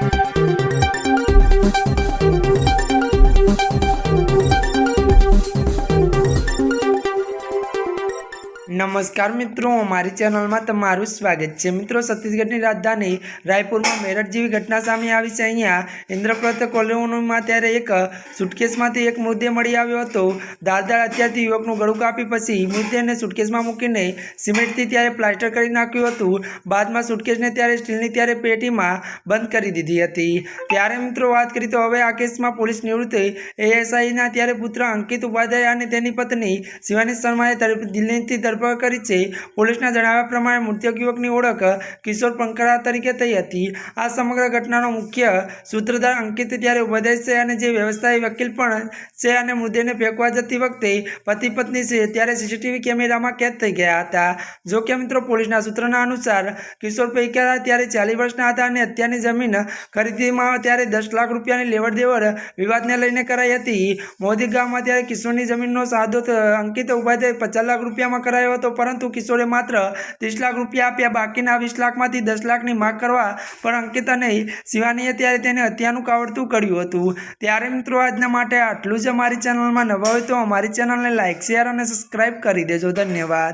Thank you. નમસ્કાર મિત્રો, મારી ચેનલમાં તમારું સ્વાગત છે. મિત્રો, છત્તીસગઢની રાજધાની રાયપુરમાં મેરઠ જેવી ઘટના સામે આવી છે. અહીંયા ઇન્દ્રપ્રસ્થ કોલોનીમાં ત્યારે એક સુટકેસમાંથી એક મૃતદેહ મળી આવ્યો હતો. દાલદાર અત્યારથી યુવકનું ગળું કાપી પછી મૃતદેહને સુટકેસમાં મૂકીને સિમેન્ટથી ત્યારે પ્લાસ્ટર કરી નાખ્યું હતું. બાદમાં સુટકેસને ત્યારે સ્ટીલની ત્યારે પેટીમાં બંધ કરી દીધી હતી. ત્યારે મિત્રો, વાત કરી તો હવે આ કેસમાં પોલીસ નિવૃત્ત એએસઆઈના ત્યારે પુત્ર અંકિત ઉપાધ્યાય અને તેની પત્ની શિવાની શર્માએ દિલ્હીથી ધરપકડ કરી છે. પોલીસના જણાવ્યા પ્રમાણે મૃતક યુવકની ઓળખ કિશોર પંકરા તરીકે થઈ હતી. આ સમગ્ર ઘટનાનો મુખ્ય સૂત્રધાર અંકિત ત્યારે ઉપાધ્યાય છે અને જે વ્યવસાયી વકીલ પણ છે અને મૃતદેહને ફેંકવા જતી વખતે પતિ પત્ની છે ત્યારે સીસીટીવી કેમેરામાં કેદ થઈ ગયા હતા. જો કે મિત્રો, પોલીસના સૂત્રના અનુસાર કિશોર પૈકરા ત્યારે ચાલીસ વર્ષના હતા અને અત્યારની જમીન ખરીદીમાં ત્યારે દસ લાખ રૂપિયાની લેવડ દેવડ વિવાદને લઈને કરાઈ હતી. મોદી ગામમાં ત્યારે કિશોરની જમીનનો સાદો અંકિત ઉપાધ્યાય પચાસ લાખ રૂપિયામાં કરાયો હતો. પરંતુ કિશોરે માત્ર ત્રીસ લાખ રૂપિયા આપ્યા. બાકીના વીસ લાખમાંથી દસ લાખની માગ કરવા પણ અંકિત અને શિવાનીએ ત્યારે તેને હત્યાનું કાવડતું કર્યું હતું. ત્યારે મિત્રો, આજના માટે આટલું જ અમારી ચેનલમાં નવા હોય તો અમારી ચેનલને લાઇક શેર અને સબસ્ક્રાઈબ કરી દેજો. ધન્યવાદ.